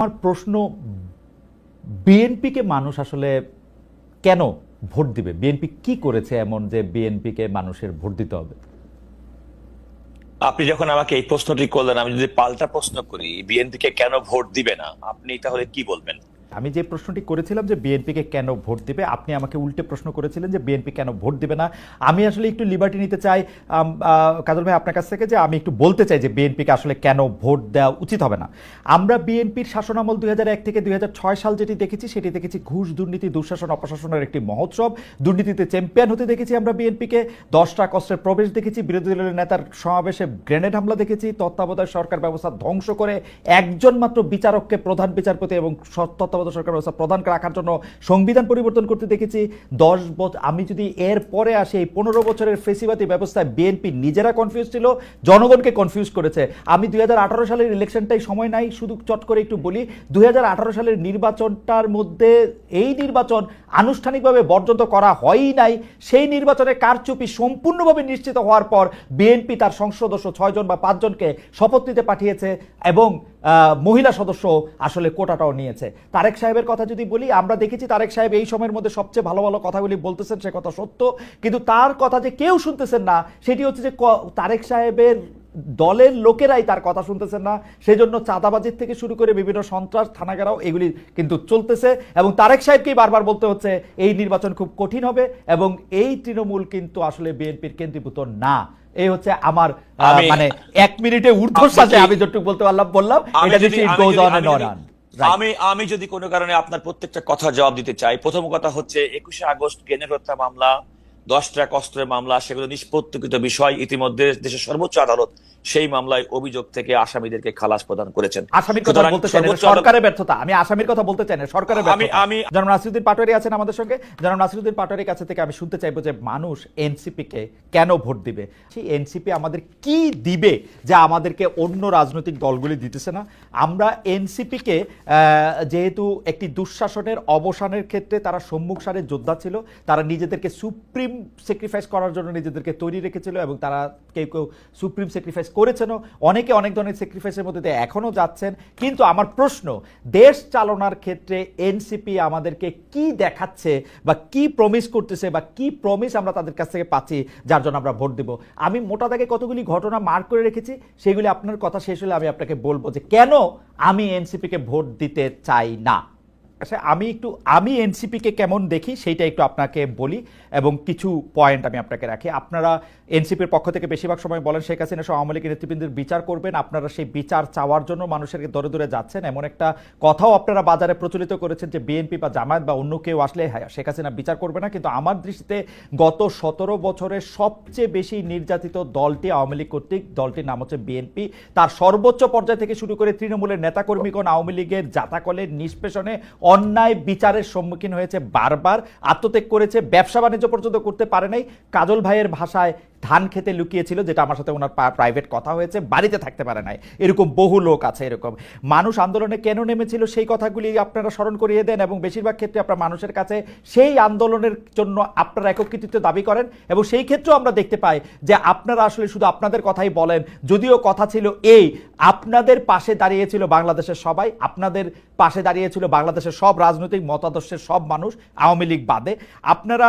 আমার প্রশ্ন, বিএনপিকে মানুষ আসলে কেন ভোট দিবে? বিএনপি কি করেছে এমন যে বিএনপিকে মানুষের ভোট দিতে হবে? আপনি যখন আমাকে এই প্রশ্নটি করলেন, আমি যদি পাল্টা প্রশ্ন করি বিএনপি কে কেন ভোট দিবে না, আপনি তাহলে কি বলবেন? আমি যে প্রশ্নটি করেছিলাম যে বিএনপিকে কেন ভোট দেবে, আপনি আমাকে উল্টে প্রশ্ন করেছিলেন যে বিএনপি কেন ভোট দেবে না। আমি আসলে একটু লিবার্টি নিতে চাই। কাজল ভাই, আপনার কাছ থেকে যে আমি একটু বলতে চাই যে বিএনপিকে আসলে কেন ভোট দেওয়া উচিত হবে না। আমরা বিএনপির শাসনামল দুই এক থেকে দুই হাজার ছয় সাল যেটি দেখেছি, সেটি দেখেছি ঘুষ, দুর্নীতি, দুঃশাসন, অপশাসনের একটি মহোৎসব। দুর্নীতিতে চ্যাম্পিয়ন হতে দেখেছি আমরা বিএনপিকে। দশটা কষ্টের প্রবেশ দেখেছি। বিরোধী দলের নেতার সমাবেশে গ্রেনেড হামলা দেখেছি। তত্ত্বাবধায়ক সরকার ব্যবস্থা ধ্বংস করে একজন মাত্র বিচারককে প্রধান বিচারপতি এবং স- তত্ত্বাবধায়ক সরকার ব্যবস্থা প্রধান রাখার জন্য সংবিধান পরিবর্তন করতে দেখেছি। দশ বছর আমি যদি এর পরে আসি, এই পনেরো বছরের ফেসিবাদী ব্যবস্থায় বিএনপি নিজেরা কনফিউজ ছিল, জনগণকে কনফিউজ করেছে। আমি দুই হাজার আঠারো সালের ইলেকশনটাই সময় নাই, শুধু চট করে একটু বলি, দুই হাজার আঠারো সালের নির্বাচনটার মধ্যে এই নির্বাচন আনুষ্ঠানিকভাবে বর্জন করা হয়ই নাই। সেই নির্বাচনে কারচুপি সম্পূর্ণভাবে নিশ্চিত হওয়ার পর বিএনপি তার সংসদ সদস্য ছয়জন বা পাঁচজনকে শপথ নিতে পাঠিয়েছে এবং মহিলা সদস্য আসলে কোটাটাও নিয়েছে। তারেক সাহেবের কথা যদি বলি, আমরা দেখেছি তারেক সাহেব এই সময়ের মধ্যে সবচেয়ে ভালো ভালো কথাগুলি বলতেছেন, সে কথা সত্য। কিন্তু তার কথা যে কেউ শুনতেছেন না, সেটি হচ্ছে যে তারেক সাহেবের দলের লোকেরাই তার কথা শুনতেছেন না। সেজন্য চাঁদাবাজির থেকে শুরু করে বিভিন্ন সন্ত্রাস থানাগারাও এগুলি কিন্তু চলতেছে এবং তারেক সাহেবকেই বারবার বলতে হচ্ছে এই নির্বাচন খুব কঠিন হবে এবং এই তৃণমূল কিন্তু আসলে বিএনপির কেন্দ্রীভূত না। এই হচ্ছে আমার মানে এক মিনিটে ঊর্ধ্বশ্বাসে আমি যতটুকু বলতে পারলাম বললাম। এটা যদি- যদি- on আমি. আমি যদি কোনো কারণে আপনার প্রত্যেকটা কথা জবাব দিতে চাই প্রথম কথা হচ্ছে একুশে আগস্ট কেনের হত্যা মামলা। দশটা অস্ত্রের মামলা সেগুলো নিষ্পত্তিকৃত বিষয় ইতিমধ্যে দেশের সর্বোচ্চ আদালত সেই মামলায় অভিযোগ থেকে আসামিদেরকে খালাস প্রদান করেছেন। আসামির কথা বলতে চাই সরকারের ব্যর্থতা। আমি আসামির কথা বলতে চাই না সরকারের আমি- আমি- জনাব নাসিরুদ্দিন পাটোয়ারি আছেন আমাদের সঙ্গে। জনাব নাসিরুদ্দিন পাটোয়ারির কাছে থেকে আমি শুনতে চাইব যে মানুষ এনসিপি কে কেন ভোট দিবে? সেই এনসিপি আমাদের কি দিবে যা আমাদেরকে অন্য রাজনৈতিক দলগুলি দিতেছে না? আমরা এনসিপি কে আহ, যেহেতু একটি দুঃশাসনের অবসানের ক্ষেত্রে তারা সম্মুখ সারের যোদ্ধা ছিল তারা নিজেদেরকে সুপ্রিম স্যাক্রিফাইস করার জন্য নিজেদেরকে তৈরি রেখেছিল এবং তারা কেউ কেউ সুপ্রিম স্যাক্রিফাইস করেছেনও, অনেকে অনেক ধরনের স্যাক্রিফাইসের মধ্যে দিয়ে এখনও যাচ্ছেন। কিন্তু আমার প্রশ্ন, দেশ চালনার ক্ষেত্রে এনসিপি আমাদেরকে কি দেখাচ্ছে বা কি প্রমিস করতেছে বা কি প্রমিস আমরা তাদের কাছ থেকে পাচ্ছি, যার জন্য আমরা ভোট দেব? আমি মোটা দাগে কতগুলি ঘটনা মার্ক করে রেখেছি, সেগুলি আপনার কথা শেষ হলে আমি আপনাকে বলব যে কেন আমি এনসিপিকে ভোট দিতে চাই না? আচ্ছা আমি একটু, আমি এনসিপিকে কেমন দেখি সেইটা একটু আপনাকে বলি এবং কিছু পয়েন্ট আমি আপনাকে রাখি। আপনারা এনসিপির পক্ষ থেকে বেশিরভাগ সময় বলেন, শেখ হাসিনা সহ আওয়ামী লীগের নেতৃবৃন্দের বিচার করবেন। আপনারা সেই বিচার চাওয়ার জন্য মানুষের দরে দূরে যাচ্ছেন। এমন একটা কথাও আপনারা বাজারে প্রচলিত করেছেন যে বিএনপি বা জামায়াত বা অন্য কেউ আসলে হ্যাঁ শেখ হাসিনা বিচার করবে না। কিন্তু আমার দৃষ্টিতে গত সতেরো বছরের সবচেয়ে বেশি নির্যাতিত দলটি আওয়ামী লীগ কর্তৃক, দলটির নাম হচ্ছে বিএনপি তার সর্বোচ্চ পর্যায় থেকে শুরু করে তৃণমূলের নেতাকর্মীগণ আওয়ামী লীগের জাতাকলের নিষ্পেষণে অন্যায় বিচারের সম্মুখীন হয়েছে বারবার, আত্মত্যাগ করেছে, ব্যবসা বাণিজ্য পর্যন্ত করতে পারে নাই। কাজল ভাইয়ের ভাষায় ধান খেতে লুকিয়েছিল, যেটা আমার সাথে ওনার প্রাইভেট কথা হয়েছে, বাড়িতে থাকতে পারে নাই। এরকম বহু লোক আছে এরকম। মানুষ আন্দোলনে কেন নেমেছিল সেই কথাগুলি আপনারা স্মরণ করিয়ে দেন এবং বেশিরভাগ ক্ষেত্রে আপনার মানুষের কাছে সেই আন্দোলনের জন্য আপনারা কৃতিত্ব দাবি করেন এবং সেই ক্ষেত্রেও আমরা দেখতে পাই যে আপনারা আসলে শুধু আপনাদের কথাই বলেন, যদিও কথা ছিল এই, আপনাদের পাশে দাঁড়িয়েছিল বাংলাদেশের সবাই, আপনাদের পাশে দাঁড়িয়েছিল বাংলাদেশের সব রাজনৈতিক মতাদর্শের সব মানুষ, আওয়ামী লীগ বাদে। আপনারা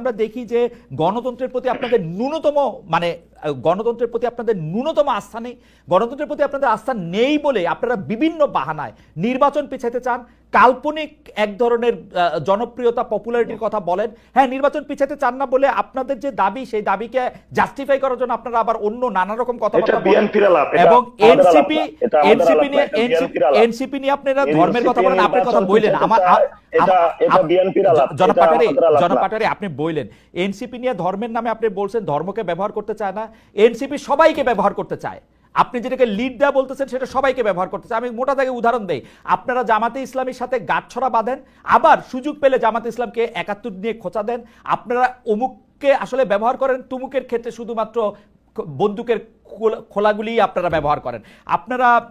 আমরা দেখি যে গণতন্ত্রের প্রতি আপনাদের ন্যূনতম মানে গণতন্ত্রের প্রতি আপনাদের ন্যূনতম আস্থা নেই। গণতন্ত্রের প্রতি আপনাদের আস্থা নেই বলে আপনারা বিভিন্ন বাহানায় নির্বাচন পিছাইতে চান। কাল্পনিক এক ধরনের জনপ্রিয়তা পপুলারিটির কথা বলেন। হ্যাঁ নির্বাচন পিছাইতে চান না বলে আপনাদের যে দাবি সেই দাবিকে জাস্টিফাই করার জন্য আপনারা আবার অন্য নানা রকম কথাবার্তা এটা এবং এনসিপি এনসিপি নিয়ে। এনসিপি নিয়ে আপনারা ধর্মের কথা বলেন আপনার কথা বললেন আমার পিছাতে এটা- এটা আপ- BNP র আলাপ, জনাব এটা পাটারি আমাদের আলাপ জনাব না। পাটারি আপনি বললেন এনসিপি নিয়ে ধর্মের নামে আপনি বলছেন ধর্মকে ব্যবহার করতে চায় না। এনসিপি সবাইকে ব্যবহার করতে চায়। আপনি যেটাকে লিড দেওয়া বলতেছেন, সেটা সবাইকে ব্যবহার করতেছে আমি মোটা থেকে উদাহরণ দেই। আপনারা জামাতে ইসলামের সাথে গাছছড়া বাঁধেন, আবার সুযোগ পেলে জামাতে ইসলামকে একাত্তর নিয়ে খোঁচা দেন। আপনারা অমুককে আসলে ব্যবহার করেন, তুমুকের ক্ষেত্রে শুধুমাত্র বন্দুকের খোলা- খোলাগুলি আপনারা ব্যবহার করেন। আপনারা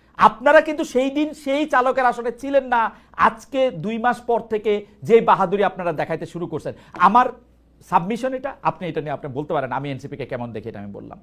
আপনারা কিন্তু সেই দিন সেই চালকের আসনে ছিলেন না। আজকে দুই মাস পর থেকে যে বাহাদুরি আপনারা দেখাইতে শুরু করছেন। আমার সাবমিশন এটা, আপনি এটা নিয়ে আপনি বলতে পারেন, আমি এনসিপিকে কেমন দেখি এটা আমি বললাম।